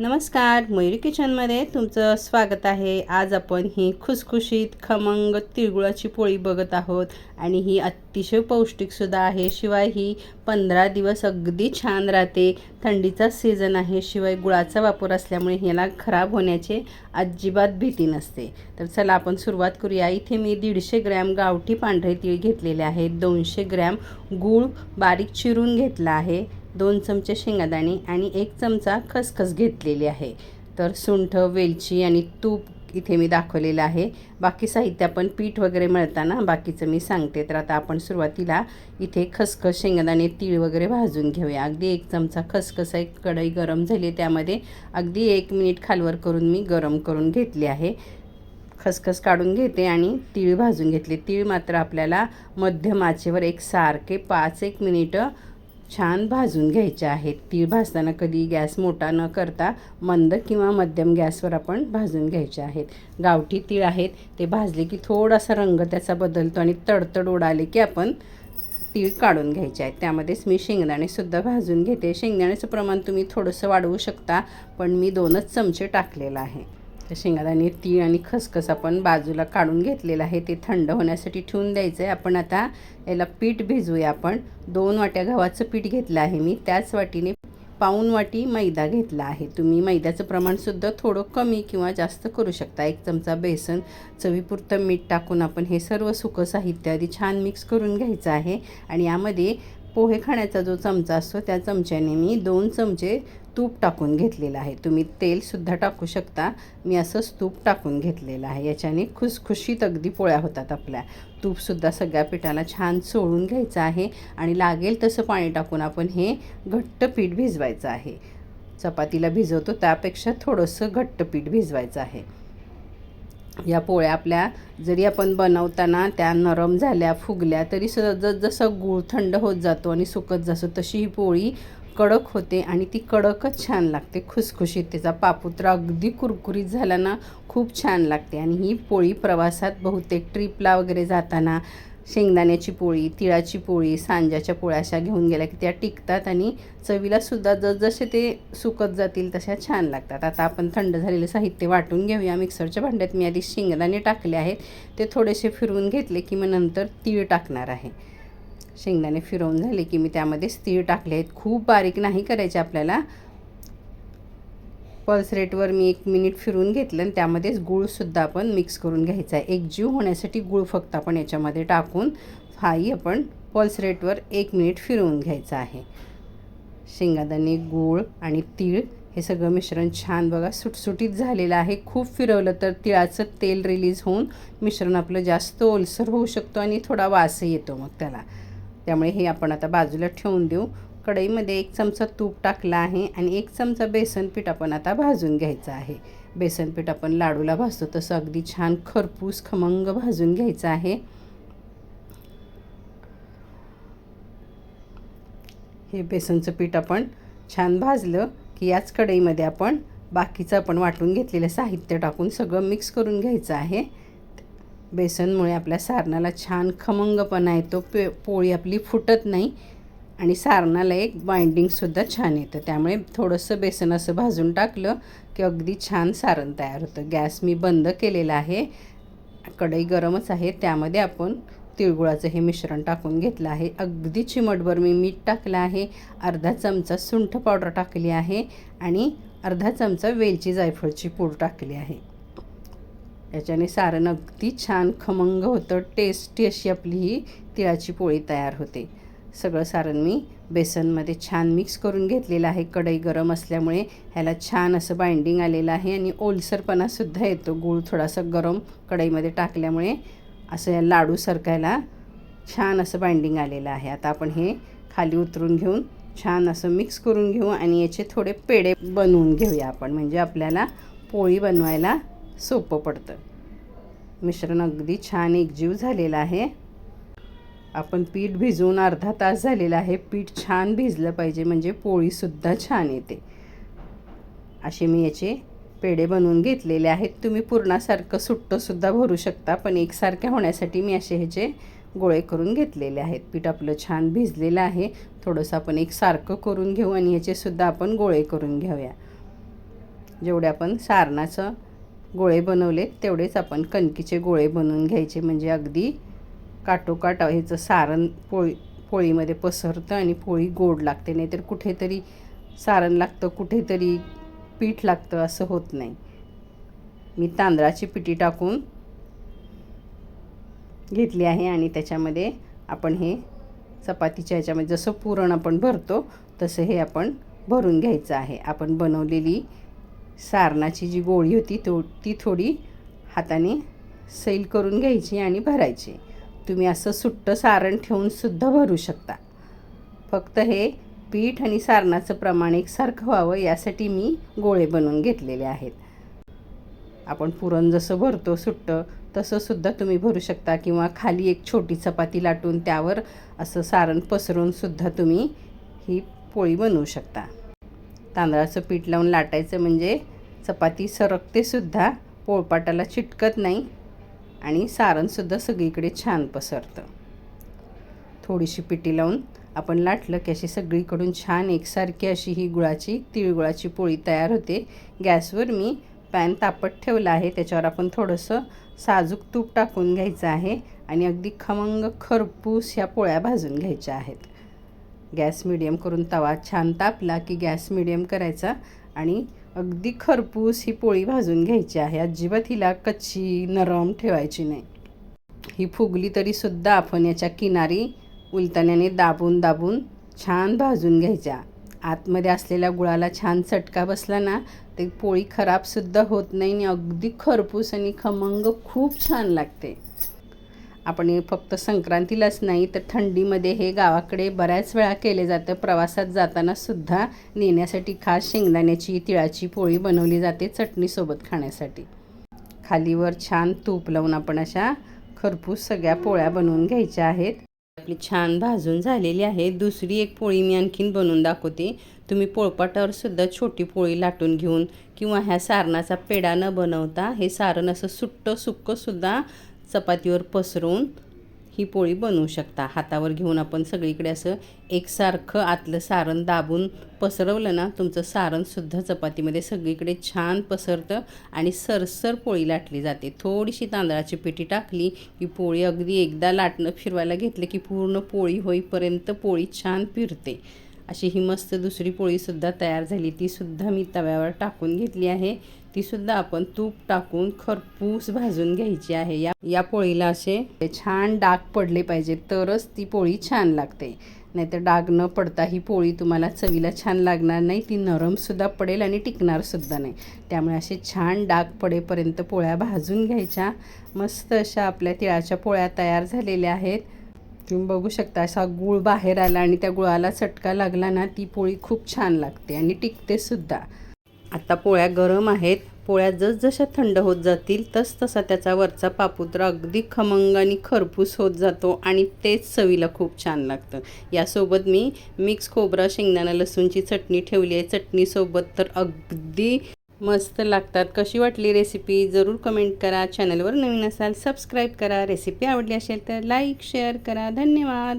नमस्कार मयुरी किचनमध्ये तुमचं स्वागत आहे. आज आपण ही खुसखुशीत खमंग तिळगुळाची पोळी बघत आहोत आणि ही अतिशय पौष्टिकसुद्धा आहे. शिवाय ही पंधरा दिवस अगदी छान राहते. थंडीचा सीझन आहे शिवाय गुळाचा वापर असल्यामुळे ह्याला खराब होण्याचे अजिबात भीती नसते. तर चला आपण सुरुवात करूया. इथे मी दीडशे ग्रॅम गावठी पांढरे तीळ घेतलेले आहेत. दोनशे ग्रॅम गूळ बारीक चिरून घेतला आहे. दोन चमचे शेंगादाणे आणि एक चमचा खसखस घेतलेली आहे. तर सुंठ वेलची आणि तूप इथे मी दाखवलेलं आहे. बाकी साहित्य आपण पीठ वगैरे मिळताना बाकीचं मी सांगते. तर आता आपण सुरुवातीला इथे खसखस शेंगदाणे तीळ वगैरे भाजून घेऊया. अगदी एक चमचा खसखस एक कढई गरम झाली त्यामध्ये. अगदी एक मिनिट खालवर करून मी गरम करून घेतली आहे. खसखस काढून घेते आणि तीळ भाजून घेतले. तीळ मात्र आपल्याला मध्यम आचेवर एक सारखे पाच एक मिनिटं छान भाजून घ्यायचे आहेत. तीळ भाजताना कधी गॅस मोठा न करता मंद किंवा मध्यम गॅसवर आपण भाजून घ्यायचे आहेत. गावठी तीळ आहेत ते भाजले की थोडासा रंग त्याचा बदलतो आणि तडतड उडाले की आपण तीळ काढून घ्यायचे आहेत. त्यामध्येच मी शेंगदाणेसुद्धा भाजून घेते. शेंगदाण्याचं प्रमाण तुम्ही थोडंसं वाढवू शकता पण मी दोनच चमचे टाकलेलं आहे. तर शेंगादाणे तीळ आणि खसखस आपण बाजूला काढून घेतलेलं आहे. ते थंड होण्यासाठी ठेवून द्यायचं आहे आपण आता याला पीठ भिजवूया आपण. दोन वाट्या गव्हाचं पीठ घेतलं आहे मी. त्याच वाटीने पाऊन वाटी मैदा घेतला आहे. तुम्ही मैद्याचं प्रमाणसुद्धा थोडं कमी किंवा जास्त करू शकता. एक चमचा बेसन चवीपुरतं मीठ टाकून आपण हे सर्व सुकं साहित्य आधी छान मिक्स करून घ्यायचं आहे. आणि यामध्ये पोहे खाण्याचा जो चमचा असतो त्या चमच्याने मी दोन चमचे तूप टाकून घेतलेलं आहे. तुम्ही तेलसुद्धा टाकू शकता. मी असंच तूप टाकून घेतलेलं आहे. याच्याने खुसखुशीत अगदी पोळ्या होतात आपल्या. तूपसुद्धा सगळ्या पिठाला छान सोडून घ्यायचं आहे आणि लागेल तसं पाणी टाकून आपण हे घट्ट पीठ भिजवायचं आहे. चपातीला भिजवतो त्यापेक्षा थोडंसं घट्ट पीठ भिजवायचं आहे. या पोळ्या आपल्या जरी आपण बनवताना त्या नरम झाल्या फुगल्या तरी सुद्धा जसं गूळ थंड होत जातो आणि सुकत जातो तशी ही पोळी कडक होते आणि ती कडकच छान लागते. खुसखुशीत त्याचा पापुत्रा अगदी कुरकुरीत झाला ना खूप छान लागते. आणि ही पोळी प्रवासात बहुतेक ट्रिपला वगैरे जाताना शेंगदाण्याची पोळी तिळाची पोळी सांजाच्या पोळ्या अशा घेऊन गेल्या की त्या टिकतात आणि चवीलासुद्धा जसजसे ते सुकत जातील तशा छान लागतात. आता आपण थंड झालेलं साहित्य वाटून घेऊया. मिक्सरच्या भांड्यात मी आधी शेंगदाणे टाकले आहेत. ते थोडेसे फिरवून घेतले की मग नंतर तीळ टाकणार आहे. शेंगदाणे फिरवून झाले की मी त्यामध्येच तीळ टाकले आहेत. खूप बारीक नाही करायचे आपल्याला. पल्स रेटवर मी एक मिनिट फिरून घेतलं आणि त्यामध्येच गूळसुद्धा आपण मिक्स करून घ्यायचा आहे. एक जीव होण्यासाठी गूळ फक्त आपण याच्यामध्ये टाकून हाही आपण पल्स रेटवर एक मिनिट फिरवून घ्यायचं आहे. शेंगादाणे गूळ आणि तीळ हे सगळं मिश्रण छान बघा सुटसुटीत झालेलं आहे. खूप फिरवलं तर तिळाचं तेल रिलीज होऊन मिश्रण आपलं जास्त ओलसर होऊ शकतो आणि थोडा वासही येतो मग त्याला. त्यामुळे हे आपण आता बाजूला ठेवून देऊ. कढईमध्ये एक चमचा तूप टाकला आहे आणि एक चमचा बेसन पीठ आपण आता भाजून घ्यायचं आहे. बेसन पीठ आपण लाडूला भाजतो तसं अगदी छान खरपूस खमंग भाजून घ्यायचं आहे. हे बेसनचं पीठ आपण छान भाजलं की याच कढईमध्ये आपण बाकीचं आपण वाटून घेतलेलं साहित्य टाकून सगळं मिक्स करून घ्यायचं आहे. बेसनमुळे आपल्या सारणाला छान खमंगपणा येतो पे पोळी आपली फुटत नाही. आणि सारणाला एक बाइंडिंगसुद्धा छान येतं. त्यामुळे थोडंसं बेसन असं भाजून टाकलं की अगदी छान सारण तयार होतं. गॅस मी बंद केलेला आहे. कढई गरमच आहे. त्यामध्ये आपण तिळगुळाचं हे मिश्रण टाकून घेतलं आहे. अगदी चिमटभर मी मीठ टाकलं आहे. अर्धा चमचा सुंठ पावडर टाकली आहे आणि अर्धा चमचा वेलची जायफळची पूड टाकली आहे. याच्याने सारण अगदी छान खमंग होतं. टेस्टी अशी आपली ही तिळाची पोळी तयार होते. सगळं सारण मी बेसनमध्ये छान मिक्स करून घेतलेलं आहे. कढई गरम असल्यामुळे ह्याला छान असं बाइंडिंग आलेलं आहे आणि ओलसरपणासुद्धा येतो. गूळ थोडासा गरम कढईमध्ये टाकल्यामुळे असं या लाडू सरकायला छान असं बाइंडिंग आलेलं आहे. आता आपण हे खाली उतरून घेऊन छान असं मिक्स करून घेऊ आणि याचे थोडे पेढे बनवून घेऊया आपण. म्हणजे आपल्याला पोळी बनवायला सोपं पडतं. मिश्रण अगदी छान एकजीव झालेलं आहे. आपण पीठ भिजवून अर्धा तास झालेला आहे. पीठ छान भिजलं पाहिजे म्हणजे पोळीसुद्धा छान येते. असे मी याचे पेढे बनवून घेतलेले आहेत. तुम्ही पूर्णासारखं सुट्टंसुद्धा भरू शकता पण एकसारख्या होण्यासाठी मी असे ह्याचे गोळे करून घेतलेले आहेत. पीठ आपलं छान भिजलेलं आहे. थोडंसं आपण एक सारखं करून घेऊ आणि ह्याचेसुद्धा आपण गोळे करून घेऊया. जेवढे आपण सारणाचं गोळे बनवले तेवढेच आपण कणकीचे गोळे बनवून घ्यायचे. म्हणजे अगदी काटोकाट ह्याचं सारण पोळी पोळीमध्ये पसरतं आणि पोळी गोड लागते. नाहीतर कुठेतरी सारण लागतं कुठेतरी पीठ लागतं असं होत नाही. मी तांदळाची पिठी टाकून घेतली आहे आणि त्याच्यामध्ये आपण हे चपातीच्या ह्याच्यामध्ये जसं पुरण आपण भरतो तसं हे आपण भरून घ्यायचं आहे. आपण बनवलेली सारणाची जी गोळी होती तो ती थोडी हाताने सैल करून घ्यायची आणि भरायची. तुम्ही असं सुट्टं सारण ठेवूनसुद्धा भरू शकता. फक्त हे पीठ आणि सारणाचं प्रमाण एकसारखं व्हावं यासाठी मी गोळे बनवून घेतलेले आहेत. आपण पुरण जसं भरतो सुट्टं तसंसुद्धा तुम्ही भरू शकता किंवा खाली एक छोटी चपाती लाटून त्यावर असं सारण पसरून सुद्धा तुम्ही ही पोळी बनवू शकता. तांदळाचं पीठ लावून लाटायचं म्हणजे चपाती सरकतेसुद्धा पोळपाटाला चिटकत नाही आणि सारणसुद्धा सगळीकडे छान पसरतं. थोडीशी पिटी लावून आपण लाटलं की अशी सगळीकडून छान एकसारखी अशी ही गुळाची तिळगुळाची पोळी तयार होते. गॅसवर मी पॅन तापत ठेवला आहे. त्याच्यावर आपण थोडंसं साजूक तूप टाकून घ्यायचं आहे आणि अगदी खमंग खरपूस ह्या पोळ्या भाजून घ्यायच्या आहेत. गॅस मिडियम करून तवा छान तापला की गॅस मिडियम करायचा आणि अगदी खरपूस ही पोळी भाजून घ्यायची आहे. अजिबात हिला कच्ची नरम ठेवायची नाही. ही फुगली तरीसुद्धा आपण याच्या किनारी उलताण्याने दाबून दाबून छान भाजून घ्यायच्या. आतमध्ये असलेल्या गुळाला छान चटका बसला ना ते पोळी खराबसुद्धा होत नाही आणि अगदी खरपूस आणि खमंग खूप छान लागते. आपण हे फक्त संक्रांतीलाच नाही तर थंडीमध्ये हे गावाकडे बऱ्याच वेळा केले जातं. प्रवासात जाताना सुद्धा नेण्यासाठी खास शेंगदाण्याची तिळाची पोळी बनवली जाते चटणीसोबत खाण्यासाठी. खालीवर छान तूप लावून आपण अशा खरपूस सगळ्या पोळ्या बनवून घ्यायच्या आहेत. आपली छान भाजून झालेली आहे. दुसरी एक पोळी मी आणखीन बनवून दाखवते. तुम्ही पोळपाटावर सुद्धा छोटी पोळी लाटून घेऊन किंवा ह्या सारणाचा पेढा न बनवता हे सारण असं सुट्टं सुक्कंसुद्धा चपातीवर पसरवून ही पोळी बनवू शकता. हातावर घेऊन आपण सगळीकडे असं एकसारखं आतलं सारण दाबून पसरवलं ना तुमचं सारणसुद्धा चपातीमध्ये सगळीकडे छान पसरतं आणि सरसर पोळी लाटली जाते. थोडीशी तांदळाची पिठी टाकली की पोळी अगदी एकदा लाटणं फिरवायला घेतलं की पूर्ण पोळी होईपर्यंत पोळी छान फिरते. अशी ही मस्त दुसरी पोळीसुद्धा तयार झाली. तीसुद्धा मी तव्यावर टाकून घेतली आहे. तीसुद्धा आपण तूप टाकून खरपूस भाजून घ्यायची आहे. या या पोळीला असे छान डाग पडले पाहिजे तरच ती पोळी छान लागते. नाहीतर डाग न पडता ही पोळी तुम्हाला चवीला छान लागणार नाही ती नरमसुद्धा पडेल आणि टिकणारसुद्धा नाही. त्यामुळे असे छान डाग पडेपर्यंत पोळ्या भाजून घ्यायच्या. मस्त अशा आपल्या तिळाच्या पोळ्या तयार झालेल्या आहेत. तुम्ही बघू शकता असा गूळ बाहेर आला आणि त्या गुळाला चटका लागला ना ती पोळी खूप छान लागते आणि टिकते सुद्धा आता पोळ्या गरम आहेत. पोळ्या जसजशा थंड होत जातील तस तसा त्याचा वरचा पापुद्रा अगदी खमंग आणि खरपूस होत जातो आणि तेच चवीला खूप छान लागतं. यासोबत मी मिक्स खोबरा शेंगदाणा लसूणची चटणी ठेवली आहे. चटणीसोबत तर अगदी मस्त लागतात. कशी वाटली रेसिपी? जरूर कमेंट करा. चॅनलवर नवीन असाल सबस्क्राईब करा. रेसिपी आवडली असेल तर लाईक शेअर करा. धन्यवाद!